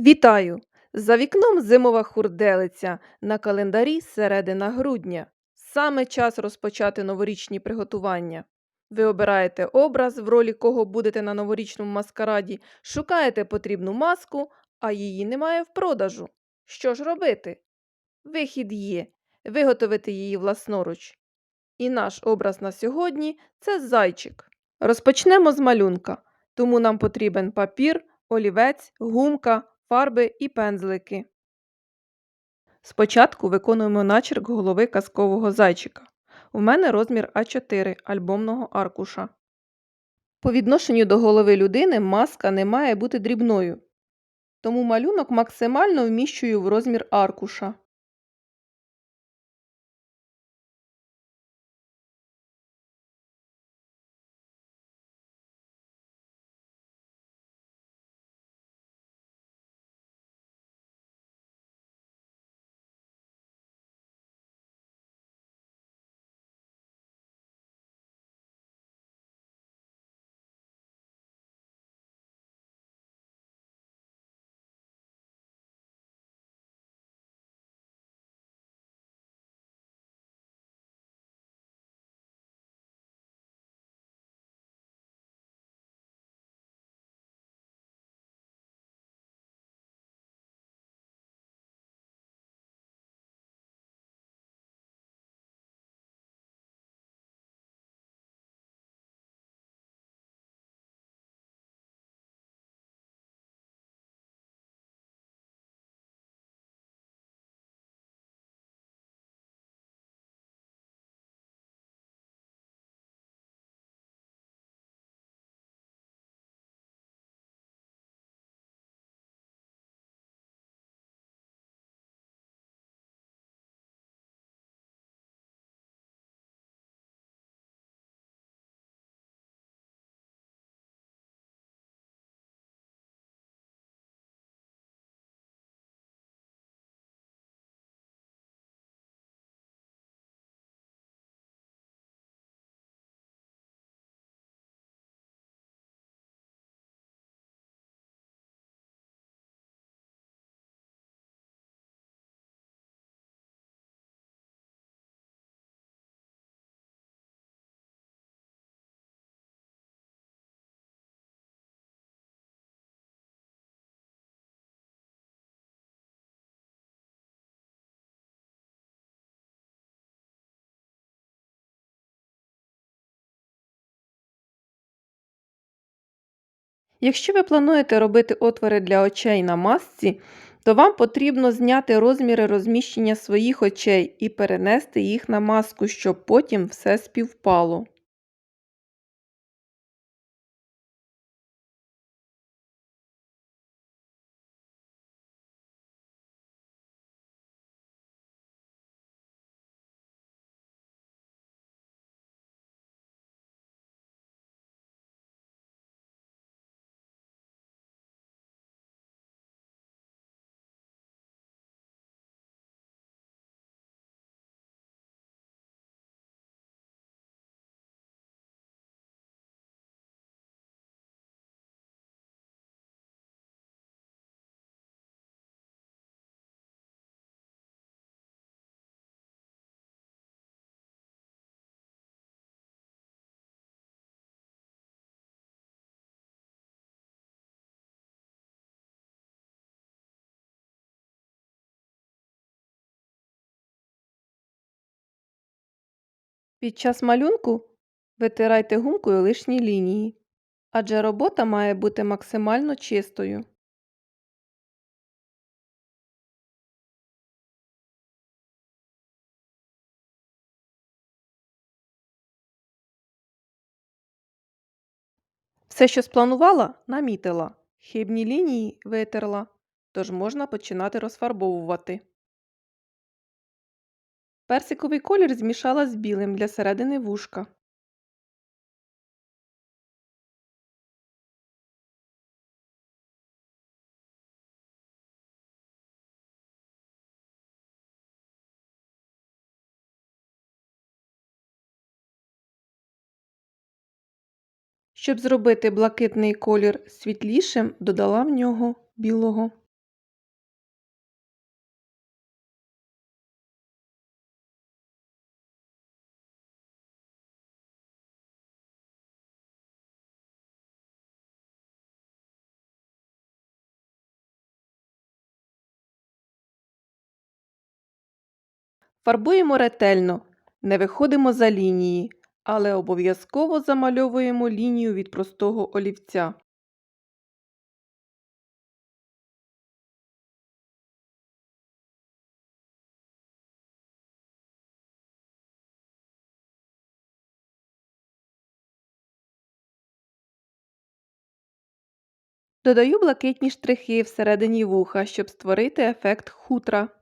Вітаю! За вікном зимова хурделиця, на календарі середина грудня. Саме час розпочати новорічні приготування. Ви обираєте образ, в ролі кого будете на новорічному маскараді, шукаєте потрібну маску, а її немає в продажу. Що ж робити? Вихід є виготовити її власноруч. І наш образ на сьогодні це зайчик. Розпочнемо з малюнка, тому нам потрібен папір, олівець, гумка, фарби і пензлики. Спочатку виконуємо начерк голови казкового зайчика. У мене розмір А4 альбомного аркуша. По відношенню до голови людини маска не має бути дрібною, тому малюнок максимально вміщую в розмір аркуша. Якщо ви плануєте робити отвори для очей на масці, то вам потрібно зняти розміри розміщення своїх очей і перенести їх на маску, щоб потім все співпало. Під час малюнку витирайте гумкою лишні лінії, адже робота має бути максимально чистою. Все, що спланувала, намітила. Хибні лінії витерла, тож можна починати розфарбовувати. Персиковий колір змішала з білим для середини вушка. Щоб зробити блакитний колір світлішим, додала в нього білого. Фарбуємо ретельно, не виходимо за лінії, але обов'язково замальовуємо лінію від простого олівця. Додаю блакитні штрихи всередині вуха, щоб створити ефект хутра.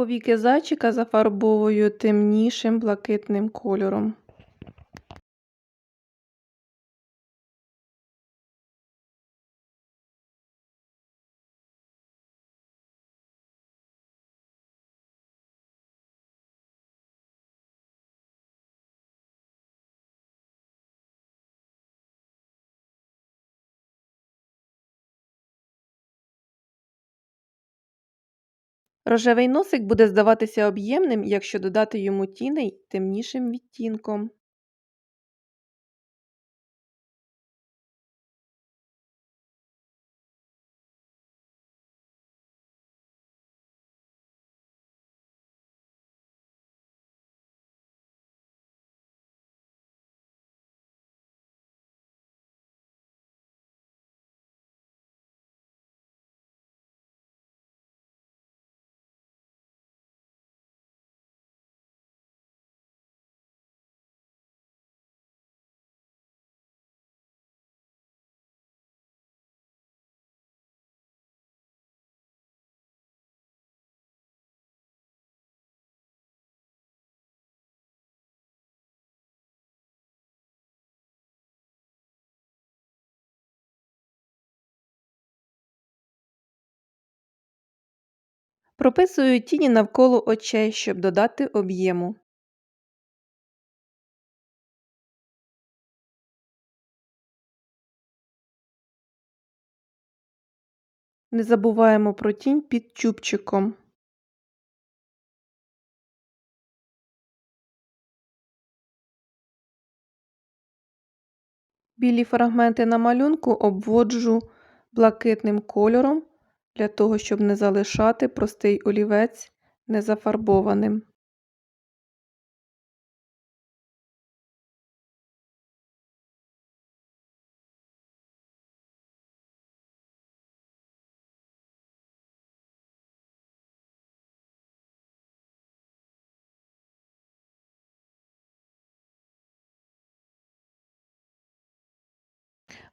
Повіки зайчика зафарбовую темнішим блакитним кольором. Рожевий носик буде здаватися об'ємним, якщо додати йому тіней темнішим відтінком. Прописую тіні навколо очей, щоб додати об'єму. Не забуваємо про тінь під чубчиком. Білі фрагменти на малюнку обводжу блакитним кольором для того, щоб не залишати простий олівець незафарбованим.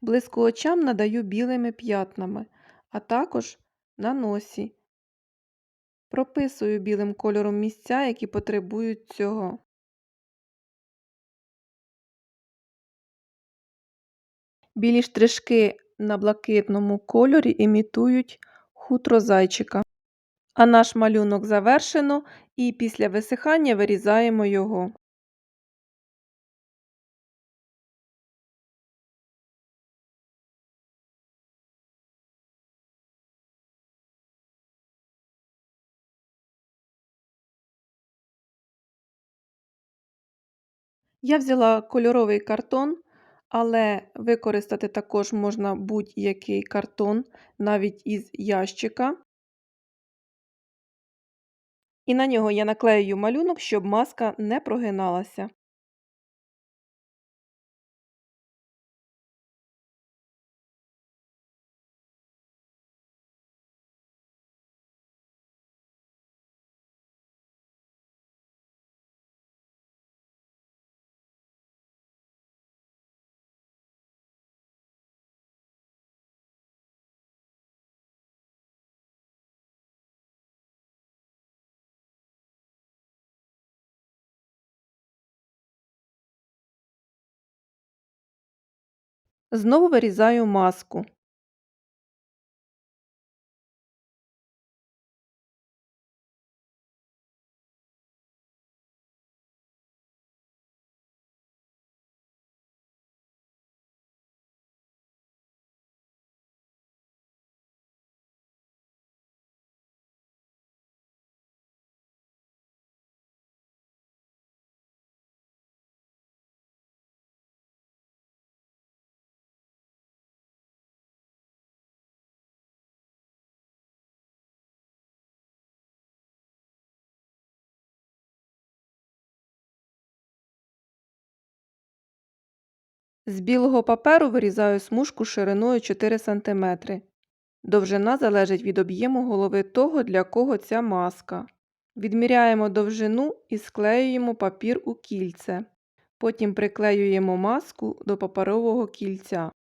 Блиску очам надаю білими п'ятнами, а також на носі. Прописую білим кольором місця, які потребують цього. Білі штришки на блакитному кольорі імітують хутро зайчика. А наш малюнок завершено і після висихання вирізаємо його. Я взяла кольоровий картон, але використати також можна будь-який картон, навіть із ящика. І на нього я наклею малюнок, щоб маска не прогиналася. Знову вирізаю маску. З білого паперу вирізаю смужку шириною 4 см. Довжина залежить від об'єму голови того, для кого ця маска. Відміряємо довжину і склеюємо папір у кільце. Потім приклеюємо маску до паперового кільця.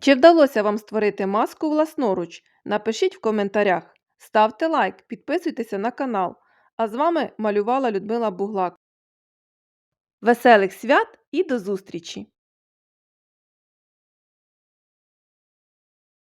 Чи вдалося вам створити маску власноруч? Напишіть в коментарях. Ставте лайк, підписуйтеся на канал. А з вами малювала Людмила Буглак. Веселих свят і до зустрічі!